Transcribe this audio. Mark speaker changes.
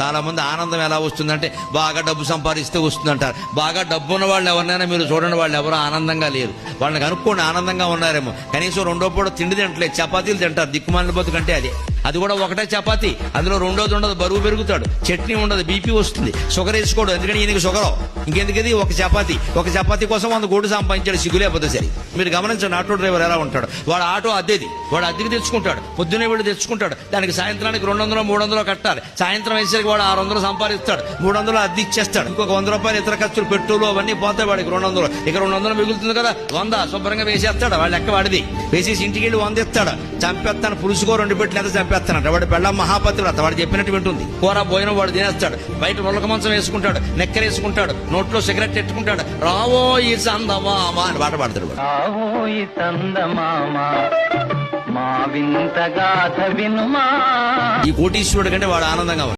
Speaker 1: చాలా మంది ఆనందం ఎలా వస్తుందంటే బాగా డబ్బు సంపాదిస్తే వస్తుందంటారు. బాగా డబ్బు ఉన్న వాళ్ళు ఎవరినైనా మీరు చూడండి వాళ్ళు ఎవరు ఆనందంగా లేరు. వాళ్ళని కనుక్కోండి ఆనందంగా ఉన్నారేమో. కనీసం రెండో పూట తిండి తింటలేదు చపాతీలు తింటారు దిక్కుమాలిన బతుకంటే అది. అది కూడా ఒకటే చపాతి. అందులో రెండోది ఉండదు బరువు పెరుగుతాడు. చట్నీ ఉండదు బీపీ వస్తుంది. షుగర్ వేసుకోడు ఎందుకంటే ఈయనకి షుగర్? ఇంకెందుకది? ఒక చపాతి. ఒక చపాతీ కోసం వంద కోటి సంపాదించాడు సిగ్గులేకపోతే సరే. మీరు గమనించండి ఆటో డ్రైవర్ ఎలా ఉంటాడు? వాడు ఆటో అద్దెది. వాడు అద్దెకి తెచ్చుకుంటాడు. పొద్దునే వెళ్ళి తెచ్చుకుంటాడు. దానికి సాయంత్రానికి రెండు వందలు మూడు వందలు కట్టాలి. సాయంత్రం వేసరికి వాడు ఆరు వందలు సంపాదిస్తాడు. మూడు వందలు అద్దె ఇచ్చేస్తాడు. ఇంకొక వంద రూపాయలు ఇతర ఖర్చులు పెట్రోలు అవన్నీ పోతాయి వాడికి రెండు వందలు ఇక రెండు వందలు మిగులుతుంది కదా? వంద. శుభ్రంగా వేసేస్తాడు. వాళ్ళ లెక్క వాడిది. వేసేసి ఇంటికి వెళ్ళి వంద ఇస్తాడు చంపేస్తాను. పులుసుకో రెండు పెట్లు ఎంత చంపేస్తానంట వాడు బెళ్ళం మహాపతివ్రత. వాడు చెప్పినట్టు వింటుంది. కూర భోజనం వాడు తినేస్తాడు. బయట రొలక మంచం వేసుకుంటాడు. నెక్కర వేసుకుంటాడు. నోట్లో సిగరెట్ ఎట్టుకుంటాడు. రావో ఈ సందమామా అని పాట పాడతాడు వాడు.
Speaker 2: ఆవోయి చందమామ మా వింత గాథ వినుమా.
Speaker 1: ఈ కోటీశ్వరుడు కంటే వాడు ఆనందంగా.